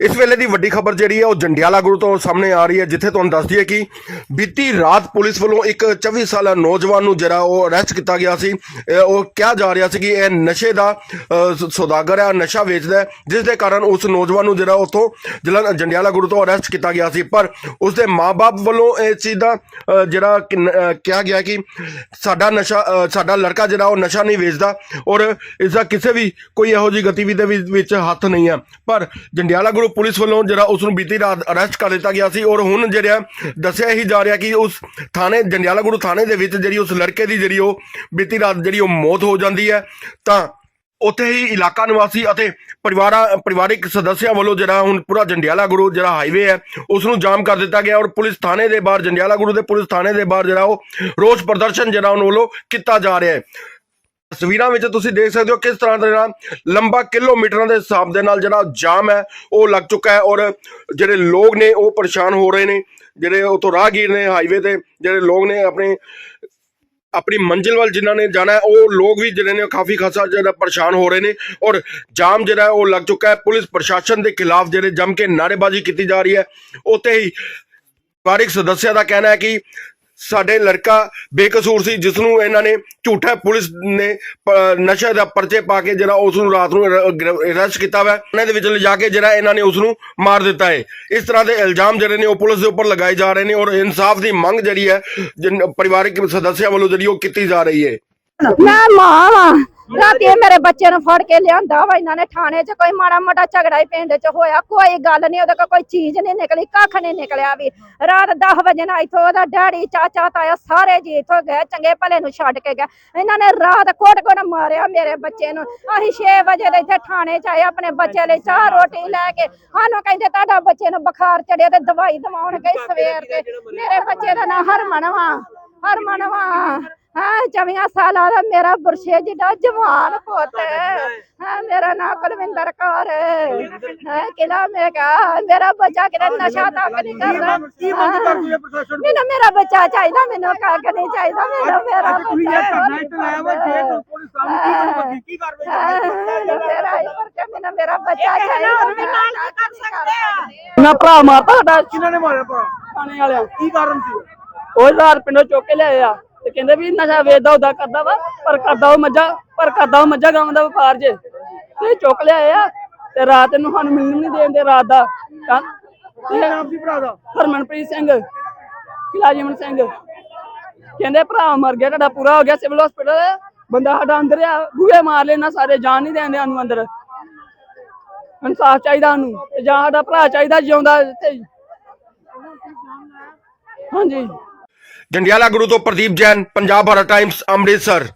ਇਸ ਵੇਲੇ ਦੀ ਵੱਡੀ ਖਬਰ ਜਿਹੜੀ ਹੈ ਉਹ ਜੰਡਿਆਲਾ ਗੁਰੂ ਤੋਂ ਸਾਹਮਣੇ ਆ ਰਹੀ ਹੈ, ਜਿੱਥੇ ਤੁਹਾਨੂੰ ਦੱਸ ਦਈਏ ਕਿ ਬੀਤੀ ਰਾਤ ਪੁਲਿਸ ਵੱਲੋਂ ਇੱਕ 24 ਸਾਲਾ ਨੌਜਵਾਨ ਨੂੰ ਜਿਹੜਾ ਉਹ ਅਰੈਸਟ ਕੀਤਾ ਗਿਆ ਸੀ। ਉਹ ਕਿਹਾ ਜਾ ਰਿਹਾ ਸੀ ਕਿ ਇਹ ਨਸ਼ੇ ਦਾ ਸੌਦਾਗਰ ਹੈ, ਨਸ਼ਾ ਵੇਚਦਾ ਹੈ, ਜਿਸ ਦੇ ਕਾਰਨ ਉਸ ਨੌਜਵਾਨ ਨੂੰ ਜਿਹੜਾ ਉੱਥੋਂ ਜਲਨ ਜੰਡਿਆਲਾ ਗੁਰੂ ਤੋਂ ਅਰੈਸਟ ਕੀਤਾ ਗਿਆ ਸੀ। ਪਰ ਉਸ ਦੇ ਮਾਪੇ ਵੱਲੋਂ ਇਸ ਚੀਜ਼ ਦਾ ਜਿਹੜਾ ਕਿ ਕਿਹਾ ਗਿਆ ਕਿ ਸਾਡਾ ਨਸ਼ਾ ਸਾਡਾ ਲੜਕਾ ਜਿਹੜਾ ਉਹ ਨਸ਼ਾ ਨਹੀਂ ਵੇਚਦਾ ਔਰ ਇਸ ਦਾ ਕਿਸੇ ਵੀ ਕੋਈ ਇਹੋ ਜਿਹੀ ਗਤੀਵਿਧੀ ਦੇ ਵਿੱਚ ਹੱਥ ਨਹੀਂ ਹੈ। ਪਰ ਜੰਡਿਆਲਾ ਗੁਰੂ ਪੁਲਿਸ ਵੱਲੋਂ ਜਿਹੜਾ ਉਸ ਨੂੰ ਬੀਤੀ ਰਾਤ ਅਰੈਸਟ ਕਰ ਦਿੱਤਾ ਗਿਆ ਸੀ ਔਰ ਹੁਣ ਜਿਹੜਾ ਦੱਸਿਆ ਹੀ ਜਾ ਰਿਹਾ ਕਿ ਉਸ ਥਾਣੇ, ਜੰਡਿਆਲਾ ਗੁਰੂ ਥਾਣੇ ਦੇ ਵਿੱਚ ਜਿਹੜੀ ਉਸ ਲੜਕੇ ਦੀ ਜਿਹੜੀ ਉਹ ਬੀਤੀ ਰਾਤ ਜਿਹੜੀ ਉਹ ਮੌਤ ਹੋ ਜਾਂਦੀ ਹੈ, ਤਾਂ ਉੱਥੇ ਹੀ ਇਲਾਕਾ ਨਿਵਾਸੀ ਅਤੇ ਪਰਿਵਾਰਾਂ, ਪਰਿਵਾਰਿਕ ਸਦੱਸਿਆਂ ਵੱਲੋਂ ਜਿਹੜਾ ਹੁਣ ਪੂਰਾ ਜੰਡਿਆਲਾ ਗੁਰੂ ਜਿਹੜਾ ਹਾਈਵੇ ਹੈ, ਉਸ ਨੂੰ ਜਾਮ ਕਰ ਦਿੱਤਾ ਗਿਆ ਔਰ ਪੁਲਿਸ ਥਾਣੇ ਦੇ ਬਾਹਰ, ਜੰਡਿਆਲਾ ਗੁਰੂ ਦੇ ਪੁਲਿਸ ਥਾਣੇ ਦੇ ਬਾਹਰ ਜਿਹੜਾ ਉਹ ਰੋਸ ਪ੍ਰਦਰਸ਼ਨ ਜਿਹੜਾ ਉਹਨਾਂ ਵੱਲੋਂ ਕੀਤਾ ਜਾ ਰਿਹਾ ਹੈ। ਤਸਵੀਰਾਂ ਵਿੱਚ ਤੁਸੀਂ ਦੇਖ ਸਕਦੇ ਹੋ ਕਿਸ ਤਰ੍ਹਾਂ ਦਾ ਜਿਹੜਾ ਲੰਬਾ ਕਿਲੋਮੀਟਰਾਂ ਦੇ ਹਿਸਾਬ ਦੇ ਨਾਲ ਜਿਹੜਾ ਜਾਮ ਹੈ, ਉਹ ਲੱਗ ਚੁੱਕਾ ਹੈ ਔਰ ਜਿਹੜੇ ਲੋਕ ਨੇ ਉਹ ਪਰੇਸ਼ਾਨ ਹੋ ਰਹੇ ਨੇ। ਜਿਹੜੇ ਉਤੋਂ ਰਾਹਗੀਰ ਨੇ ਹਾਈਵੇ ਤੇ, ਜਿਹੜੇ ਲੋਕ ਨੇ ਆਪਣੇ, ਆਪਣੀ ਮੰਜ਼ਿਲ ਵੱਲ ਜਿਨ੍ਹਾਂ ਨੇ ਜਾਣਾ ਉਹ ਲੋਕ ਵੀ ਜਿਹੜੇ ਨੇ ਕਾਫੀ ਖਾਸਾ ਜਿਹੜਾ ਪਰੇਸ਼ਾਨ ਹੋ ਰਹੇ ਨੇ ਔਰ ਜਾਮ ਜਿਹੜਾ ਉਹ ਲੱਗ ਚੁੱਕਾ ਹੈ। ਪੁਲਿਸ ਪ੍ਰਸ਼ਾਸਨ ਦੇ ਖਿਲਾਫ ਜਿਹੜੇ ਜੰਮ ਕੇ ਨਾਅਰੇਬਾਜ਼ੀ ਕੀਤੀ ਜਾ ਰਹੀ ਹੈ। ਉੱਥੇ ਹੀ ਪਰਿਵਾਰਿਕ ਸਦੱਸਿਆਂ ਦਾ ਕਹਿਣਾ ਹੈ ਕਿ ਸਾਡੇ ਲੜਕਾ ਬੇਕਸੂਰ ਸੀ ਜਿਸ ਨੂੰ ਇਹਨਾਂ ਨੇ ਝੂਠਾ ਪੁਲਿਸ ਨੇ ਪ- ਦਾ ਪਰਚੇ ਪਾ ਕੇ ਜਿਹੜਾ ਉਸ ਨੂੰ ਰਾਤ ਨੂੰ ਅਰੈਸਟ ਕੀਤਾ ਵਾ, ਉਹਨਾਂ ਦੇ ਵਿੱਚ ਲਿਜਾ ਕੇ ਜਿਹੜਾ ਇਹਨਾਂ ਨੇ ਉਸ ਨੂੰ ਮਾਰ ਦਿੱਤਾ ਹੈ ਇਸ ਤਰ੍ਹਾਂ ਦੇ ਇਲਜ਼ਾਮ ਜਿਹੜੇ ਨੇ ਉਹ ਪੁਲਿਸ ਦੇ ਉੱਪਰ ਲਗਾਏ ਜਾ ਰਹੇ ਨੇ ਔਰ ਇਨਸਾਫ ਦੀ ਮੰਗ ਜਿਹੜੀ ਹੈ ਪਰਿਵਾਰਕ ਪਰਿਵਾਰਿਕ ਸਦੱਸਿਆਂ ਵੱਲੋਂ ਜਿਹੜੀ ਉਹ ਕੀਤੀ ਜਾ ਰਹੀ ਹੈ ਮੈਂ ਮਾਂ ਵਾਂ। ਰਾਤੀ ਬੱਚੇ ਨੂੰ ਫੜ ਕੇ ਲਿਆਂਦਾ ਵਾ, ਇਹਨਾਂ ਨੇ ਥਾਣੇ 'ਚ ਕੋਈ ਮਾੜਾ ਮੋਟਾ ਝਗੜਾ ਹੀ ਪਿੰਡ 'ਚ ਹੋਇਆ, ਕੋਈ ਗੱਲ ਨਹੀਂ, ਉਹਦੇ ਕੋਲ ਕੋਈ ਚੀਜ਼ ਨਹੀਂ ਨਿਕਲੀ, ਕੱਖ ਨਹੀਂ ਨਿਕਲਿਆ ਵੀ। ਰਾਤ 10 ਵਜੇ ਨਾਲ ਇੱਥੋਂ ਉਹਦਾ ਡੈਡੀ, ਚਾਚਾ, ਤਾਇਆ ਸਾਰੇ ਜੀ ਇੱਥੋਂ ਗਏ, ਚੰਗੇ ਭਲੇ ਨੂੰ ਛੱਡ ਕੇ ਗਏ। ਇਹਨਾਂ ਨੇ ਰਾਤ ਕੋਟ ਕੋਟ ਮਾਰਿਆ ਮੇਰੇ ਬੱਚੇ ਨੂੰ। ਅਸੀਂ 6 ਵਜੇ ਦੇ ਇੱਥੇ ਥਾਣੇ 'ਚ ਆਏ, ਆਪਣੇ ਬੱਚੇ ਲਈ ਚਾਹ, ਰੋਟੀ ਲੈ ਕੇ। ਸਾਨੂੰ ਕਹਿੰਦੇ ਤੁਹਾਡਾ ਬੱਚੇ ਨੂੰ ਬੁਖਾਰ ਚੜਿਆ ਤੇ ਦਵਾਈ ਦਵਾਉਣ ਗਏ ਸਵੇਰ ਤੇ ਮੇਰੇ ਬੱਚੇ ਦਾ ਨਾਂ ਹਰਮਨ ਵਾ ਹਰਮਨ ਵਾ। ਹਾਂ ਚਵੀਆਂ ਸਾਲਾਂ ਦਾ ਮੇਰਾ ਬੁਰਸ਼ੇ ਜਿਹਾ ਜਵਾਨ ਪੁੱਤ ਹਾਂ। ਮੇਰਾ ਨਾਮ ਕੁਲਵਿੰਦਰ ਕੌਰ ਹੈ। ਕਿਲਾ ਮੈਂ ਕਹਾ ਮੇਰਾ ਬੱਚਾ ਕਿਤੇ ਨਸ਼ਾ ਤੱਕ ਨਹੀਂ ਕਰਦਾ। ਕੀ ਮੰਗ ਕਰਦੀ ਹੈ ਪ੍ਰਸ਼ਾਸਨ ਤੋਂ? ਮੈਨੂੰ ਮੇਰਾ ਬੱਚਾ ਚਾਹੀਦਾ ਮੈਨੂੰ ਕੱਖ ਨਹੀਂ ਚਾਹੀਦਾ ਮੈਨੂੰ ਮੇਰਾ ਅੱਜ ਤੁਸੀਂ ਇਹ ਧਰਨਾ ਇੱਥੇ ਲਾਇਆ ਵਾ ਜੇ ਕੋਈ ਪੁਲਿਸ ਸਾਹਮਣੇ ਕੀ ਕਰੂਗੀ ਕੀ ਕਾਰਵਾਈ ਕਰੇਗੀ ਮੇਰਾ ਮੈਨੂੰ ਬੱਚਾ ਚਾਹੀਦਾ ਨਾ ਭਰਾ ਮਾਰਤਾ ਕਿਹਨਾਂ ਨੇ ਮਾਰਿਆ ਭਰਾ? ਥਾਣੇ ਵਾਲਿਆਂ ਕੀ ਕਾਰਨ ਸੀ? ਉਹ ਹਜ਼ਾਰ ਪਿੰਡੋਂ ਚੁੱਕ ਕੇ ਲਿਆਏ ਆ। ਕਹਿੰਦੇ ਵੀ ਨਸ਼ਾ ਵੇਚਦਾ ਉਹਦਾ ਕਰਦਾ ਵਾ ਪਰ ਕਰਦਾ ਉਹ ਮੱਝਾਂ ਪਰ ਕਰਦਾ ਉਹ ਮੱਝਾਂ ਗਾਵਾਂ ਦਾ ਵਪਾਰ ਜੇ। ਤੇ ਚੁੱਕ ਲਿਆਏ ਆ ਤੇ ਰਾਤ ਨੂੰ ਸਾਨੂੰ ਮਿਲਣ ਨਹੀਂ ਦੇਂਦੇ ਰਾਤ ਦਾ। ਕੀ ਨਾਮ ਸੀ ਭਰਾ ਦਾ? ਹਰਮਨਪ੍ਰੀਤ ਸਿੰਘ ਕਿਲਾਜੀਵਨ ਸਿੰਘ। ਕਹਿੰਦੇ ਭਰਾ ਮਰ ਗਿਆ ਤੁਹਾਡਾ ਪੂਰਾ ਹੋ ਗਿਆ ਸਿਵਲ ਹਸਪੀਟਲ। ਬੰਦਾ ਸਾਡਾ ਅੰਦਰ ਆ ਬੂਹੇ ਮਾਰ ਲੈਣਾ ਸਾਰੇ ਜਾਨ ਨਹੀਂ ਦੇਂਦੇ ਸਾਨੂੰ ਅੰਦਰ। ਇਨਸਾਫ ਚਾਹੀਦਾ ਸਾਨੂੰ ਤੇ ਜਾਂ ਸਾਡਾ ਭਰਾ ਚਾਹੀਦਾ ਜਿਉਂਦਾ ਇੱਥੇ। ਹਾਂਜੀ। ਜੰਡਿਆਲਾ ਗੁਰੂ ਤੋਂ ਪ੍ਰਦੀਪ ਜੈਨ ਪੰਜਾਬ ਭਾਰਤ ਟਾਈਮਸ ਅੰਮ੍ਰਿਤਸਰ।